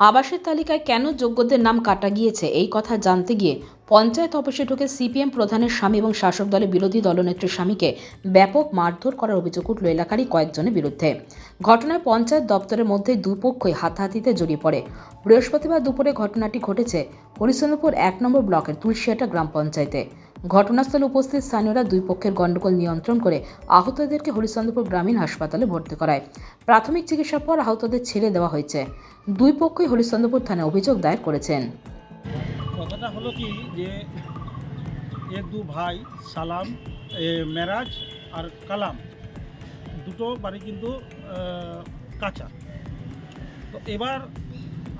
আবাসের তালিকায় কেন যোগ্যদের নাম কাটা গিয়েছে এই কথা জানতে গিয়ে পঞ্চায়েত অফিসে ঢুকে সিপিএম প্রধানের স্বামী এবং শাসক দলের বিরোধী দলনেত্রীর স্বামীকে ব্যাপক মারধর করার অভিযোগ উঠল এলাকারই কয়েকজনের বিরুদ্ধে। ঘটনায় পঞ্চায়েত দপ্তরের মধ্যে দুপক্ষই হাতাহাতিতে জড়িয়ে পড়ে। বৃহস্পতিবার দুপুরে ঘটনাটি ঘটেছে হরিশ্চন্দ্রপুর এক নম্বর ব্লকের তুলসিয়াটা গ্রাম পঞ্চায়েতে। ঘটনাস্থলে উপস্থিত স্থানীয়রা দুই পক্ষের গণ্ডগোল নিয়ন্ত্রণ করে আহতদেরকে হরিশ্চন্দ্রপুর গ্রামীণ হাসপাতালে ভর্তি করায়। প্রাথমিক চিকিৎসার পর আহতদের ছেড়ে দেওয়া হয়েছে। দুই পক্ষই হরিশ্চন্দ্রপুর থানায় অভিযোগ দায়ের করেছেন। কথাটা হলো কি যে এক দু ভাই, সালাম মেরাজ আর কালাম, দুটো বাড়ি কিন্তু কাঁচা। তো এবার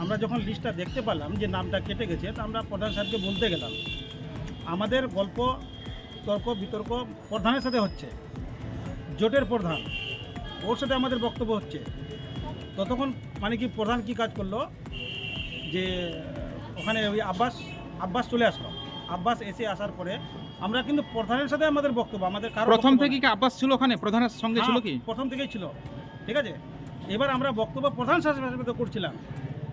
আমরা যখন লিস্টটা দেখতে পেলাম যে নামটা কেটে গেছে আমরা প্রধান স্যারকে বলতে গেলাম আমাদের গল্প তর্ক বিতর্ক প্রধানের সাথে হচ্ছে। জোটের প্রধান ওর সাথে আমাদের বক্তব্য হচ্ছে। ততক্ষণ মানে কি প্রধান কি কাজ করল? যে ওখানে ওই আব্বাস আব্বাস চলে আসলো। আব্বাস এসে আসার পরে আমরা কিন্তু প্রধানের সাথে আমাদের বক্তব্য আমাদের কারও প্রথম থেকে কি আব্বাস ছিল ওখানে? প্রধানের সঙ্গে ছিল হ্যাঁ, কি? প্রথম থেকেই ছিল। ঠিক আছে? এবার আমরা বক্তব্য প্রধান সাথে করছিলাম।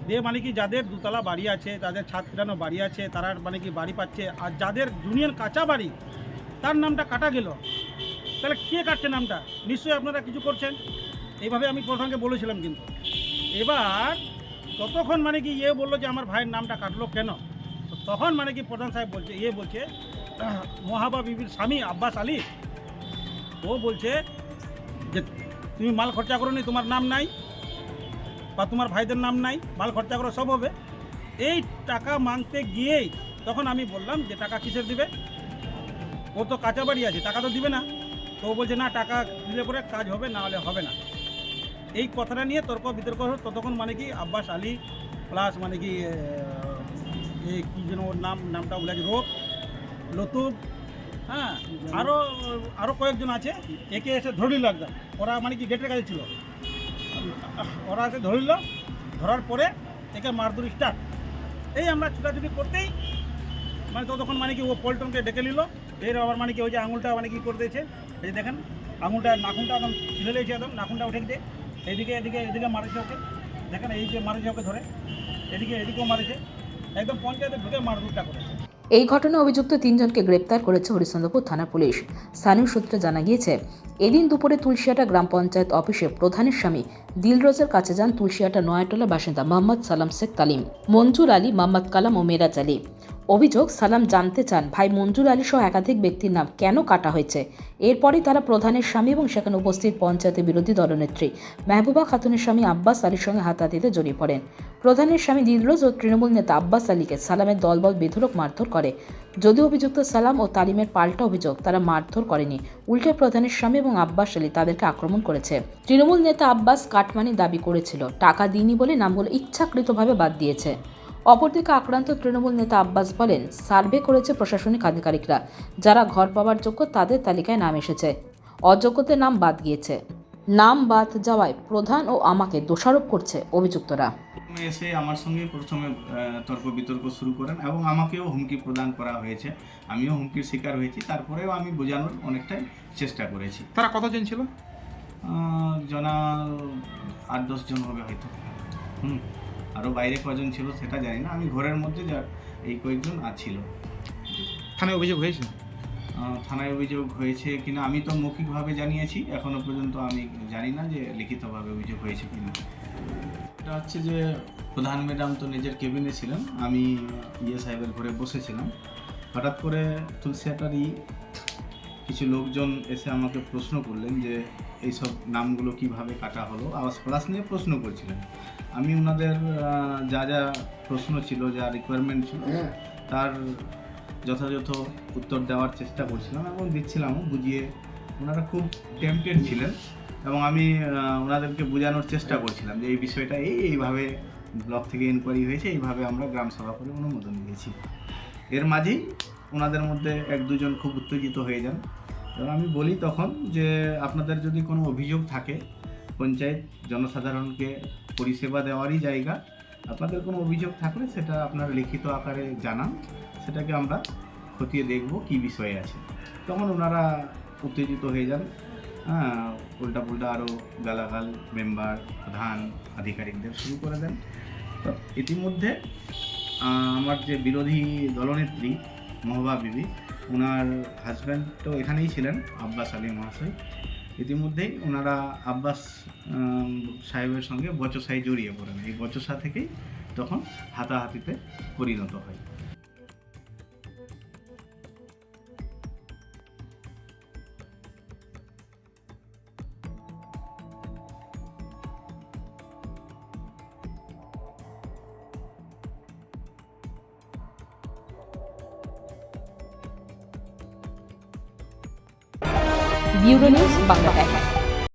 দিয়ে মানে কি যাদের দুতলা বাড়ি আছে যাদের ছাদ ফিরানো বাড়ি আছে, তারা মানে কি বাড়ি পাচ্ছে, আর যাদের জুনিয়র কাঁচা বাড়ি, তার নামটা কাটা গেল। তাহলে কে কাটছে নামটা? নিশ্চয়ই আপনারা কিছু করছেন? এইভাবে আমি প্রধানকে বলেছিলাম কিন্তু। এবার ততক্ষণ মানে কি ইয়ে বলল যে আমার ভাইয়ের নামটা কাটলো কেন? তখন মানে কি প্রধান সাহেব বলছে ইয়ে বলছে, মহাবা বিবির স্বামী আব্বাস আলী, ও বলছে যে, তুমি মাল খরচা করো নি তোমার নাম নাই। বা তোমার ভাইদের নাম নাই, মাল খরচা করো সব হবে। এই টাকা মাংতে গিয়েই তখন আমি বললাম যে, টাকা কিসের দিবে? ও তো কাঁচা বাড়ি আছে, টাকা তো দিবে না। তো বলছে, না, টাকা দিলে পরে কাজ হবে, না হলে হবে না। এই কথাটা নিয়ে তর্ক বিতর্ক ততক্ষণ মানে কি আব্বাস আলী প্লাস মানে কি এই কী যেন ওর নাম, নামটা আছে রোপ লতুব হ্যাঁ আরও আরও কয়েকজন আছে। একে এসে ধরিল একদম ওরা মানে কি গেটের কাছে ছিল। ওরা এসে ধরিল। ধরার পরে একে মারধর স্টার্ট এই আমরা ছুটাছুটি করতেই মানে ততক্ষণ মানে কি ও পল্টনকে ডেকে নিল। এর আবার মানে কি ওই যে আঙুলটা মানে কি করে দিয়েছে, এই দেখেন, আঙুলটা, নাখুনটা একদম ছিঁড়ে দিয়েছে একদম, নাখুনটা উঠে দিয়ে এইদিকে এদিকে এদিকে মারেছে ওকে। দেখেন এই যে মারেছে ওকে ধরে। এদিকে, এদিকেও মারেছে। একদম পঞ্চায়েতে ঢুকে মারধরটা করেছে এই ঘটনায় অভিযুক্ত তিনজনকে গ্রেপ্তার করেছে হরিশ্চন্দ্রপুর থানা পুলিশ। স্থানীয় সূত্রে জানা গিয়েছে, এদিন দুপুরে তুলসিয়াটা গ্রাম পঞ্চায়েত অফিসে প্রধানের স্বামী দিলরোজের কাছে যান তুলসিয়াটা নয়াটোলা বাসিন্দা মোহাম্মদ সালাম শেখ তালিম, মঞ্জুর আলী, মোহাম্মদ কালাম ও মেরাজ আলী। অভিযোগ, সালাম জানতে চান, ভাই, মঞ্জুর আলী সহ একাধিক ব্যক্তির নাম কেন কাটা হয়েছে? এরপরই তারা প্রধানের স্বামী এবং সেখানে উপস্থিত পঞ্চায়েতের বিরোধী দলনেত্রী মেহবুবা খাতুনের স্বামী আব্বাস আলীর সঙ্গে হাতাহাতিতে জড়িয়ে পড়েন। প্রধানের স্বামী দিলরোজ ও তৃণমূল নেতা আব্বাস আলীকে সালামের দলবল বেধরক মারধর করে। যদিও অভিযুক্ত সালাম ও তালিমের পাল্টা অভিযোগ, তারা মারধর করেনি। উল্টে প্রধানের স্বামী এবং আব্বাস আলী তাদেরকে আক্রমণ করেছে। তৃণমূল নেতা আব্বাস কাটমানি দাবি করেছিল। টাকা দিইনি বলে নামগুলো ইচ্ছাকৃতভাবে বাদ দিয়েছে। অপরদিকে আক্রান্ত তৃণমূল নেতা আব্বাস বলেন, সার্ভে করেছে প্রশাসনিক আধিকারিকরা। যারা ঘর পাওয়ার যোগ্য তাদের তালিকায় নাম এসেছে। অযোগ্যদের নাম বাদ গিয়েছে। নাম বাদ যাওয়ায় প্রধান ও আমাকে দোষারোপ করছে অভিযুক্তরা। এসে আমার সঙ্গে প্রথমে তর্ক বিতর্ক শুরু করেন এবং আমাকেও হুমকি প্রদান করা হয়েছে। আমিও হুমকির শিকার হয়েছি তারপরেও আমি বোঝানোর অনেকটাই চেষ্টা করেছি। তারা কতজন ছিল? জনা আট দশ জন হবে হয়তো। হুম আরও বাইরে কজন ছিল সেটা জানি না। আমি ঘরের মধ্যে যা এই কয়েকজন আর ছিল থানায় অভিযোগ হয়েছে? থানায় অভিযোগ হয়েছে কিনা আমি তো মৌখিকভাবে জানিয়েছি। এখনও পর্যন্ত আমি জানি না যে লিখিতভাবে অভিযোগ হয়েছে কিনা। এটা হচ্ছে যে প্রধান ম্যাডাম তো নিজের কেবিনে ছিলেন আমি ইয়ে সাহেবের ঘরে বসেছিলাম। হঠাৎ করে তুলসিয়াটারই কিছু লোকজন এসে আমাকে প্রশ্ন করলেন যে এইসব নামগুলো কীভাবে কাটা হলো? আবাস প্লাস নিয়ে প্রশ্ন করছিলেন। আমি ওনাদের যা যা প্রশ্ন ছিল যা রিকোয়ারমেন্ট ছিল তার যথাযথ উত্তর দেওয়ার চেষ্টা করছিলাম এবং দিচ্ছিলামও বুঝিয়ে। ওনারা খুব টেম্পটেড ছিলেন। এবং আমি ওনাদেরকে বোঝানোর চেষ্টা করছিলাম যে এই বিষয়টা এই, এইভাবে ব্লক থেকে ইনকোয়ারি হয়েছে, এইভাবে আমরা গ্রাম সভা করে অনুমোদন দিয়েছি। এর মাঝেই ওনাদের মধ্যে এক দুজন খুব উত্তেজিত হয়ে যান। এবং আমি বলি তখন যে, আপনাদের যদি কোনো অভিযোগ থাকে, পঞ্চায়েত জনসাধারণকে পরিষেবা দেওয়ারই জায়গা, আপনাদের কোনো অভিযোগ থাকলে সেটা আপনার লিখিত আকারে জানান, সেটাকে আমরা খতিয়ে দেখব কি বিষয়ে আছে। তখন ওনারা উত্তেজিত হয়ে যান। হ্যাঁ উল্টাপুল্টা আরও গালাগাল, মেম্বার, প্রধান, আধিকারিকদের শুরু করে দেন। তো ইতিমধ্যে আমার যে বিরোধী দলনেত্রী মহবা বিবি ওনার হাজব্যান্ড তো এখানেই ছিলেন, আব্বাস আলী মহাশয়। ইতিমধ্যেই ওনারা আব্বাস সাহেবের সঙ্গে বচসায় জড়িয়ে পড়েন। এই বচসা থেকেই তখন হাতাহাতিতে পরিণত হয়। Bureau news Bangla Times